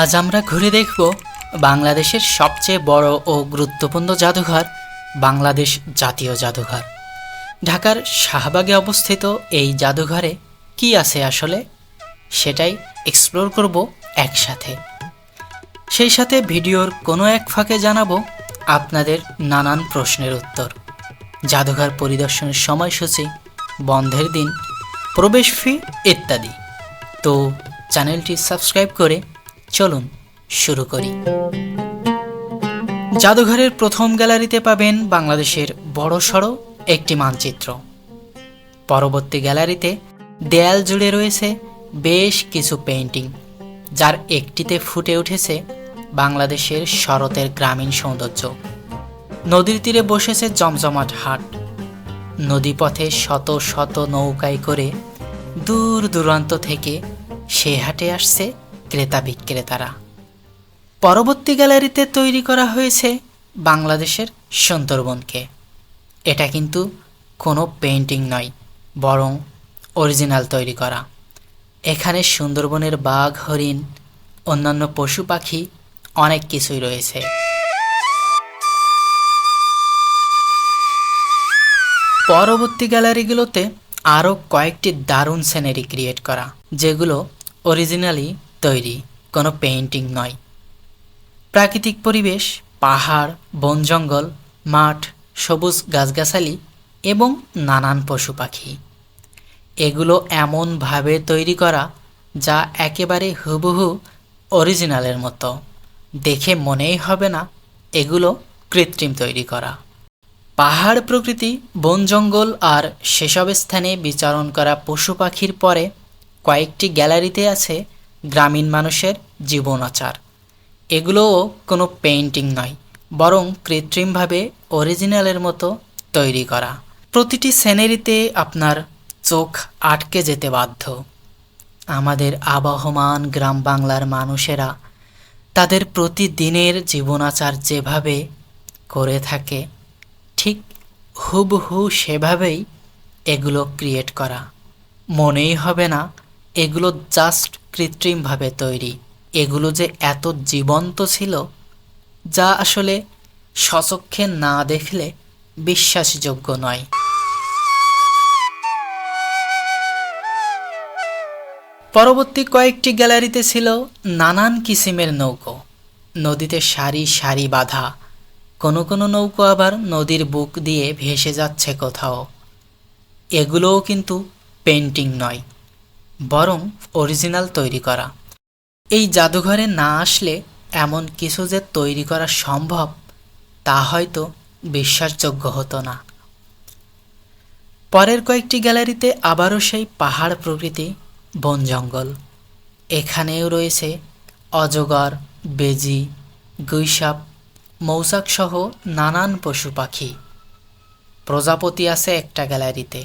আজ আমরা ঘুরে দেখব বাংলাদেশের সবচেয়ে বড় ও গুরুত্বপূর্ণ জাদুঘর, বাংলাদেশ জাতীয় জাদুঘর। ঢাকার শাহবাগে অবস্থিত এই জাদুঘরে কি আছে আসলে? সেটাই এক্সপ্লোর করব একসাথে। সেই সাথে ভিডিওর কোনো এক ফাঁকে জানাব আপনাদের নানান প্রশ্নের উত্তর। জাদুঘর পরিদর্শনের সময়সূচি, বন্ধের দিন, প্রবেশ ফি ইত্যাদি। তো চ্যানেলটি সাবস্ক্রাইব করে চলুন, শুরু করি। জাদুঘরের প্রথম গ্যালারিতে পাবেন বাংলাদেশের বড়সড় একটি মানচিত্র। পরবর্তী গ্যালারিতে দেয়াল জুড়ে রয়েছে বেশ কিছু পেইন্টিং, যার একটিতে ফুটে উঠেছে বাংলাদেশের শরতের গ্রামীণ সৌন্দর্য। নদীর তীরে বসেছে জমজমাট হাট। নদীপথে শত শত নৌকায় করে দূর দূরান্ত থেকে সে হাটে আসছে ক্রেতা বিক্রেতারা। পরবর্তী গ্যালারিতে তৈরি করা হয়েছে বাংলাদেশের সুন্দরবনকে। এটা কিন্তু কোনো পেইন্টিং নয়, বরং অরিজিনাল তৈরি করা। এখানে সুন্দরবনের বাঘ, হরিণ, অন্যান্য পশু পাখি অনেক কিছুই রয়েছে। পরবর্তী গ্যালারিগুলোতে আরও কয়েকটি দারুণ সিনারি ক্রিয়েট করা, যেগুলো অরিজিনালি তৈরি, কোনো পেইন্টিং নয়। প্রাকৃতিক পরিবেশ, পাহাড়, বন জঙ্গল, মাঠ, সবুজ গাছগাছালি এবং নানান পশু পাখি। এগুলো এমনভাবে তৈরি করা যা একেবারে হুবহু অরিজিনালের মতো। দেখে মনেই হবে না এগুলো কৃত্রিম তৈরি করা। পাহাড় প্রকৃতি, বন জঙ্গল আর সেসব স্থানে বিচারণ করা পশু পাখির পরে কয়েকটি গ্যালারিতে আছে গ্রামীণ মানুষের জীবনাচার। এগুলোও কোনো পেইন্টিং নয়, বরং কৃত্রিমভাবে অরিজিনালের মতো তৈরি করা। প্রতিটি সিনারিতে আপনার চোখ আটকে যেতে বাধ্য। আমাদের আবহমান গ্রাম বাংলার মানুষেরা তাদের প্রতিদিনের জীবনাচার যেভাবে করে থাকে, ঠিক হুবহু সেভাবেই এগুলো ক্রিয়েট করা। মনেই হবে না এগুলো জাস্ট কৃত্রিমভাবে তৈরি। এগুলো যে এত জীবন্ত ছিল, যা আসলে সচক্ষে না দেখলে বিশ্বাসযোগ্য নয়। পরবর্তী কয়েকটি গ্যালারিতে ছিল নানান কিসিমের নৌকো। নদীতে সারি সারি বাঁধা। কোনো কোনো নৌকো আবার নদীর বুক দিয়ে ভেসে যাচ্ছে কোথাও। এগুলোও কিন্তু পেন্টিং নয়। বরং অরিজিনাল তৈরি করা। এই জাদুঘরে না আসলে এমন কিছু যে তৈরি করা সম্ভব, তা হয়তো বিশ্বাসযোগ্য হতো না। পরের কয়েকটি গ্যালারিতে আবারও সেই পাহাড় প্রকৃতি বন জঙ্গল। এখানেও রয়েছে অজগর, বেজি, গুইসাপ মৌসাক সহ নানান পশু পাখি। প্রজাপতি আছে একটা গ্যালারিতে,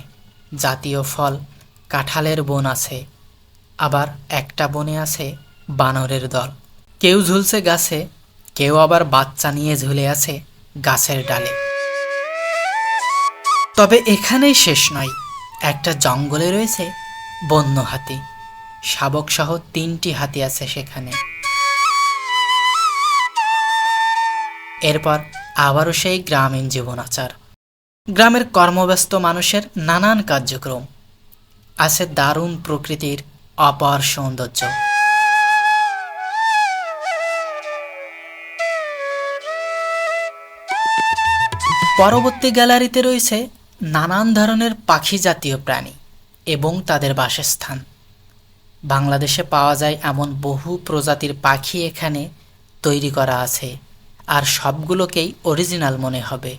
জাতীয় ফল কাঁঠালের বন আছে, আবার একটা বনে আছে বানরের দল। কেউ ঝুলছে গাছে, কেউ আবার বাচ্চা নিয়ে ঝুলে আছে গাছের ডালে। তবে এখানেই শেষ নয়, একটা জঙ্গলে রয়েছে বন্য হাতি। শাবক সহ তিনটি হাতি আছে সেখানে। এরপর আবারও সেই গ্রামীণ জীবনাচার। গ্রামের কর্মব্যস্ত মানুষের নানান কার্যক্রম। আছে দারুণ প্রকৃতির অপার সৌন্দর্য। পরবর্তী গ্যালারিতে রয়েছে নানান ধরনের পাখি জাতীয় প্রাণী এবং তাদের বাসস্থান। বাংলাদেশে পাওয়া যায় এমন বহু প্রজাতির পাখি এখানে তৈরি করা আছে আর সবগুলোকেই অরিজিনাল মনে হবে।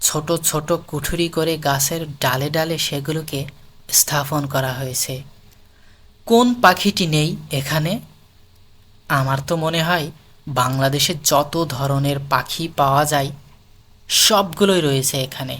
ছোট ছোট কুঠুরি করে গাছের ডালে ডালে সেগুলোকে স্থাপন করা হয়েছে। কোন পাখিটি নেই এখানে? আমার তো মনে হয় বাংলাদেশে যত ধরনের পাখি পাওয়া যায়, সবগুলোই রয়েছে এখানে।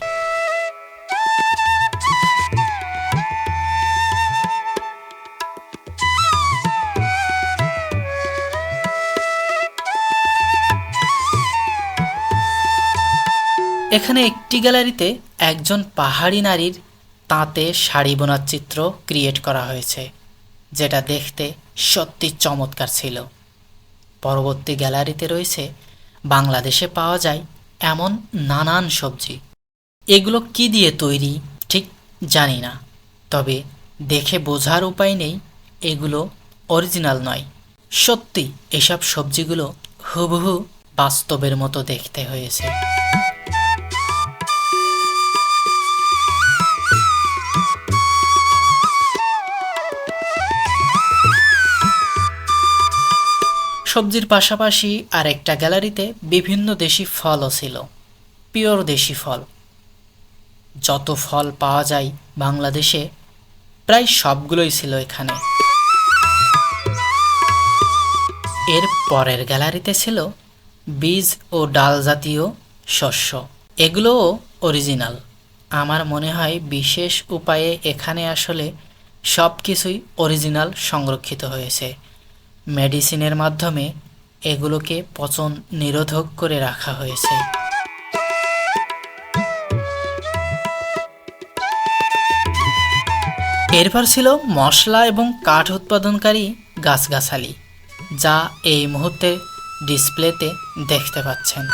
এখানে একটি গ্যালারিতে একজন পাহাড়ি নারীর তাঁতে শাড়ি বোনার চিত্র ক্রিয়েট করা হয়েছে, যেটা দেখতে সত্যি চমৎকার ছিল। পরবর্তী গ্যালারিতে রয়েছে, বাংলাদেশে পাওয়া যায় এমন নানান সবজি। এগুলো কি দিয়ে তৈরি, ঠিক জানি না, তবে দেখে বোঝার উপায় নেই, এগুলো অরিজিনাল নয়। সত্যি, এসব সবজিগুলো হুবহু বাস্তবের মতো দেখতে হয়েছে। সবজির পাশাপাশি আরেকটা গ্যালারিতে বিভিন্ন দেশি ফলও ছিল। পিওর দেশি ফল। যত ফল পাওয়া যায় বাংলাদেশে, প্রায় সবগুলোই ছিল এখানে। এর পরের গ্যালারিতে ছিল বীজ ও ডাল জাতীয় শস্য। এগুলোও অরিজিনাল। আমার মনে হয় বিশেষ উপায়ে এখানে আসলে সব কিছুই অরিজিনাল সংরক্ষিত হয়েছে। মেডিসিনের মাধ্যমে এগুলোকে পচন নিরোধক করে রাখা হয়েছে। এরপর ছিল মশলা এবং কাঠ উৎপাদনকারী গাছগাছালি, যা এই মুহূর্তে ডিসপ্লেতে দেখতে পাচ্ছেন।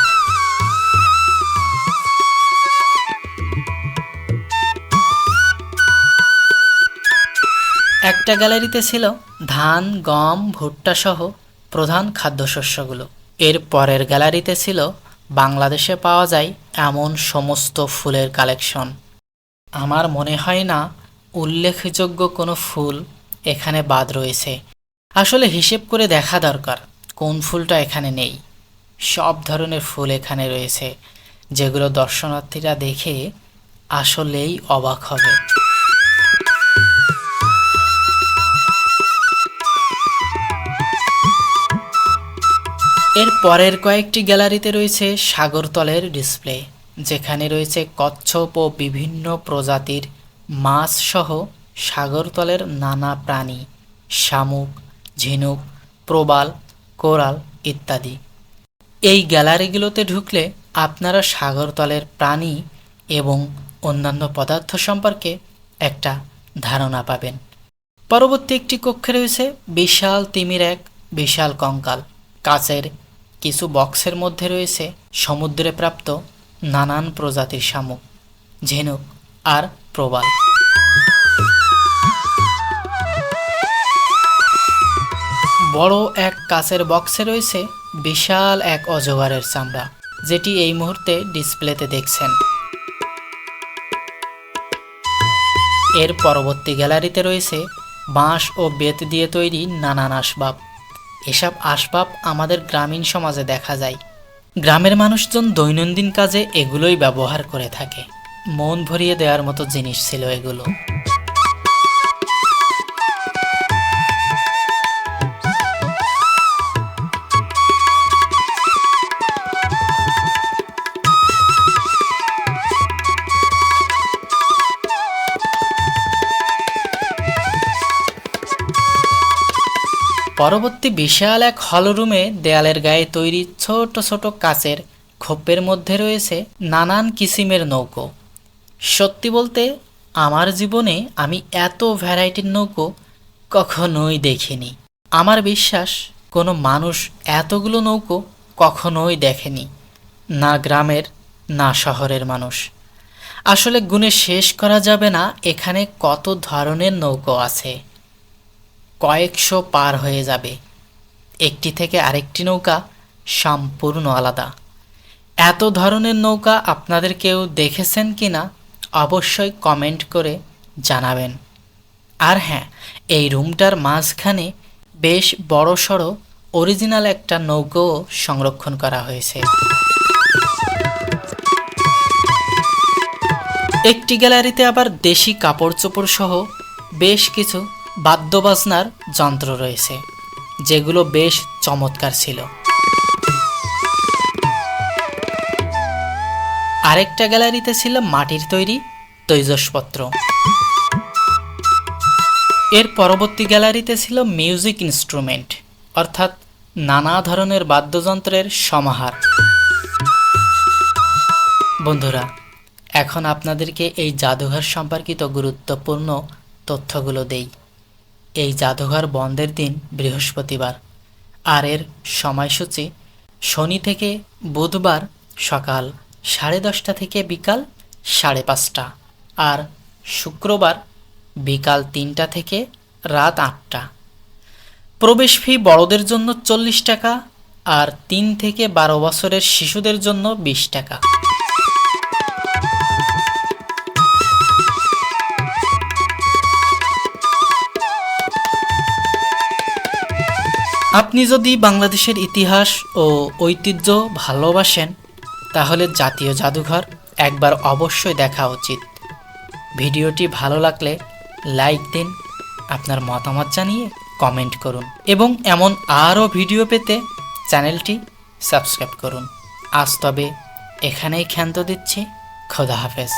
একটা গ্যালারিতে ছিল ধান, গম, ভুট্টা সহ প্রধান খাদ্যশস্যগুলো। এর পরের গ্যালারিতে ছিল বাংলাদেশে পাওয়া যায় এমন সমস্ত ফুলের কালেকশন। আমার মনে হয় না উল্লেখযোগ্য কোনো ফুল এখানে বাদ রয়েছে। আসলে হিসেব করে দেখা দরকার কোন ফুলটা এখানে নেই। সব ধরনের ফুল এখানে রয়েছে, যেগুলো দর্শনার্থীরা দেখে আসলেই অবাক হবে। এর পরের কয়েকটি গ্যালারিতে রয়েছে সাগরতলের ডিসপ্লে, যেখানে রয়েছে কচ্ছপ ও বিভিন্ন প্রজাতির মাছ সহ সাগরতলের নানা প্রাণী, শামুক, ঝিনুক, প্রবাল, কোরাল ইত্যাদি। এই গ্যালারিগুলোতে ঢুকলে আপনারা সাগরতলের প্রাণী এবং অন্যান্য পদার্থ সম্পর্কে একটা ধারণা পাবেন। পরবর্তী একটি কক্ষে রয়েছে বিশাল তিমির এক বিশাল কঙ্কাল, কাচের কিছু বক্সের মধ্যে রয়েছে সমুদ্রে প্রাপ্ত নানান প্রজাতির শামুক, ঝিনুক আর প্রবাল। বড় এক কাচের বক্সে রয়েছে বিশাল এক অজগরের চামড়া, যেটি এই মুহূর্তে ডিসপ্লেতে দেখছেন। এর পরবর্তী গ্যালারিতে রয়েছে বাঁশ ও বেত দিয়ে তৈরি নানান আসবাব। এসব আসবাব আমাদের গ্রামীণ সমাজে দেখা যায়। গ্রামের মানুষজন দৈনন্দিন কাজে এগুলোই ব্যবহার করে থাকে। মন ভরিয়ে দেওয়ার মতো জিনিস ছিল এগুলো। পরবর্তী বিশাল এক হলরুমে দেয়ালের গায়ে তৈরি ছোট ছোট কাচের খোপের মধ্যে রয়েছে নানান কিসিমের নৌকো। সত্যি বলতে, আমার জীবনে আমি এত ভ্যারাইটির নৌকো কখনোই দেখিনি। আমার বিশ্বাস, কোনো মানুষ এতগুলো নৌকো কখনোই দেখেনি, না গ্রামের, না শহরের মানুষ। আসলে গুণে শেষ করা যাবে না, এখানে কত ধরনের নৌকো আছে। কয়েকশো পার হয়ে যাবে। একটি থেকে আরেকটি নৌকা সম্পূর্ণ আলাদা। এত ধরনের নৌকা আপনাদের কেউ দেখেছেন কি না অবশ্যই কমেন্ট করে জানাবেন। আর হ্যাঁ এই রুমটার মাঝখানে বেশ বড় সড়ো অরিজিনাল একটা নৌকোও সংরক্ষণ করা হয়েছে। একটি গ্যালারিতে আবার দেশি কাপড় চোপড় সহ বেশ কিছু বাদ্যবাজনার যন্ত্র রয়েছে, যেগুলো বেশ চমৎকার ছিল। আরেকটা গ্যালারিতে ছিল মাটির তৈরি তৈজসপত্র। এর পরবর্তী গ্যালারিতে ছিল মিউজিক ইনস্ট্রুমেন্ট, অর্থাৎ নানা ধরনের বাদ্যযন্ত্রের সমাহার। বন্ধুরা, এখন আপনাদেরকে এই জাদুঘর সম্পর্কিত গুরুত্বপূর্ণ তথ্যগুলো দেই। এই জাদুঘর বন্ধের দিন বৃহস্পতিবার। আর এর সময়সূচি শনি থেকে বুধবার সকাল সাড়ে দশটা থেকে বিকাল সাড়ে পাঁচটা আর শুক্রবার বিকাল তিনটা থেকে রাত আটটা। প্রবেশ ফি বড়দের জন্য চল্লিশ টাকা আর তিন থেকে বারো বছরের শিশুদের জন্য বিশ টাকা। আপনি যদি বাংলাদেশের ইতিহাস ও ঐতিহ্য ভালোবাসেন, তাহলে জাতীয় জাদুঘর একবার অবশ্যই দেখা উচিত। ভিডিওটি ভালো লাগলে লাইক দিন, আপনার মতামত জানিয়ে কমেন্ট করুন এবং এমন আরও ভিডিও পেতে চ্যানেলটি সাবস্ক্রাইব করুন। আজ তবে এখানেই ক্ষান্ত দিচ্ছি। খোদা হাফেজ।